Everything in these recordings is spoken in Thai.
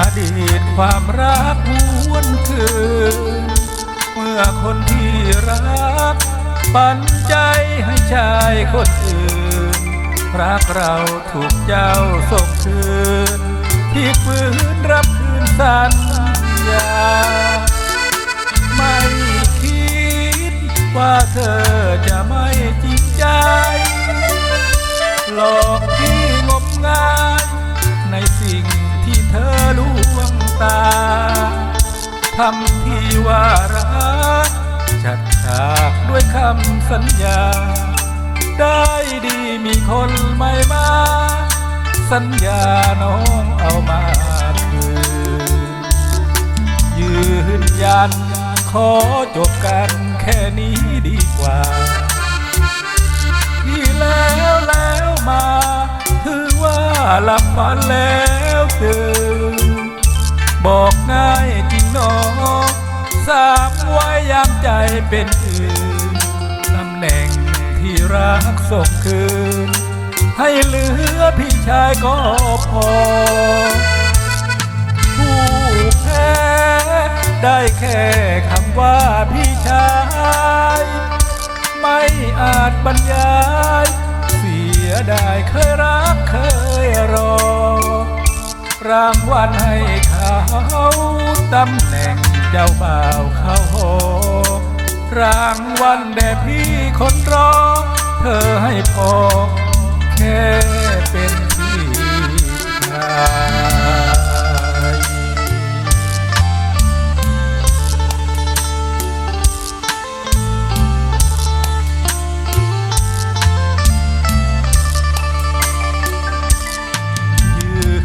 อดีตความรักวนคืนเมื่อคนที่รัก ปันใจให้ชายคนอื่น รักเราถูกเจ้าส่งคืน ที่ฝืนรับคืนสัญญา ไม่คิดว่าเธอจะไม่จริงใจ หลอกที่งมงายในสิ่ง ตาทำที่ว่ารักจัดฉากด้วยคำสัญญา ได้ดีมีคนใหม่มา สัญญาน้องเอามาคืนยืนยันขอจบกันแค่นี้ดีกว่า ที่แล้วแล้วมา ถือว่าหลับฝันแล้ว บอกง่ายจริงหนอสามไว้ยามใจเป็นอื่นตำแหน่งที่รักส่งคืน ให้เหลือพี่ชายก็พอ ผู้แพ้ได้แค่คำว่าพี่ชาย ไม่อาจบรรยาย เสียดายเคยรักเคยรอ รางวัลให้ เขาตำแหน่งเจ้าบ่าวเข้าหรางวัลแด่พี่คนรอ เธอให้พอแค่เป็น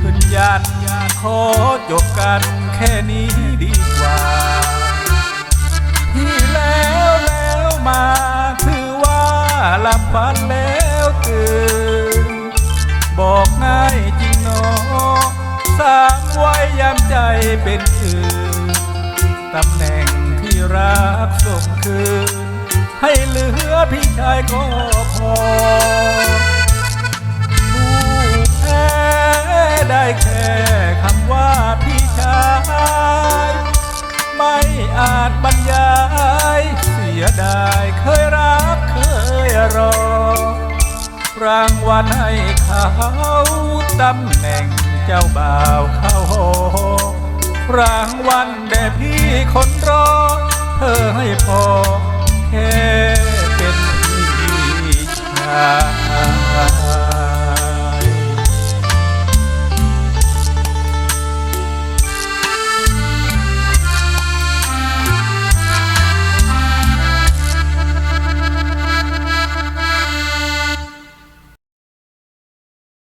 ยืนยันขอจบกันแค่นี้ดีกว่า ที่แล้วแล้วมาถือว่าหลับฝันแล้วตื่นบอกง่ายจริงหนอสามไว้ยามใจเป็นอื่นตำแหน่งที่รักส่งคืนให้เหลือพี่ชายก็พอ วันให้เขาตำแหน่งเจ้าบ่าวเข้าหอรางวัลแด่พี่คนรอ เธอให้พอ